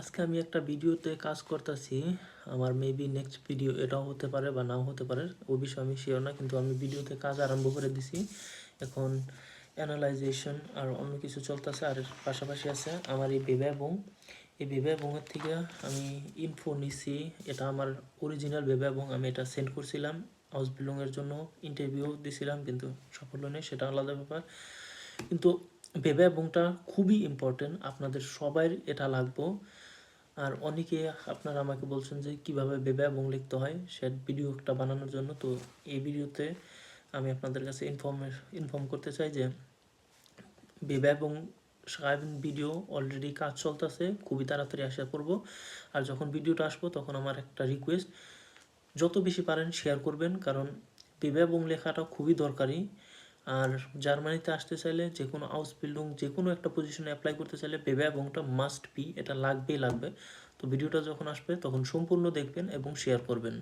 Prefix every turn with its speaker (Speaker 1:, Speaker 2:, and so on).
Speaker 1: আজকে আমি একটা ভিডিওতে কাজ করতেছি। আমার মেবি নেক্সট ভিডিও এটাও হতে পারে বা নাও হতে পারে ওই বিষয়ে আমি শিওর না, কিন্তু আমি ভিডিওতে কাজ আরম্ভ করে দিছি। এখন অ্যানালাইজেশন আর অন্য কিছু চলতেছে, আর পাশাপাশি আছে আমার এই বেবে এবং এই বেবে এবংয়ের থেকে আমি ইনফো নিছি, এটা আমার অরিজিনাল বেবে এবং আমি এটা সেন্ড করছিলাম। হাউস বিলংয়ের জন্য ইন্টারভিউ দিছিলাম, কিন্তু সফল নেই, সেটা আলাদা ব্যাপার। কিন্তু বেবে এবংটা খুবই ইম্পর্টেন্ট আপনাদের সবাই এটা লাগবো। আর অনেকে আপনারা আমাকে বলছেন যে কীভাবে বেবে এবং লিখতে হয় সে ভিডিও একটা বানানোর জন্য। তো এই ভিডিওতে আমি আপনাদের কাছে ইনফর্ম ইনফর্ম করতে চাই যে বেবে এবং সারাদিন ভিডিও অলরেডি কাজ চলতেছে, খুবই তাড়াতাড়ি আশা করব। আর যখন ভিডিওটা আসব তখন আমার একটা রিকোয়েস্ট যত বেশি পারেন শেয়ার করবেন, কারণ বেবে এবং লেখাটা খুবই দরকারি। আর জার্মানিতে আসতে চাইলে যে কোনো হাউস বিল্ডিং যে কোনো একটা পজিশনে অ্যাপ্লাই করতে চাইলে পেবে এবং এবংটা মাস্ট বি এটা লাগবেই লাগবে। তো ভিডিওটা যখন আসবে তখন সম্পূর্ণ দেখবেন এবং শেয়ার করবেন।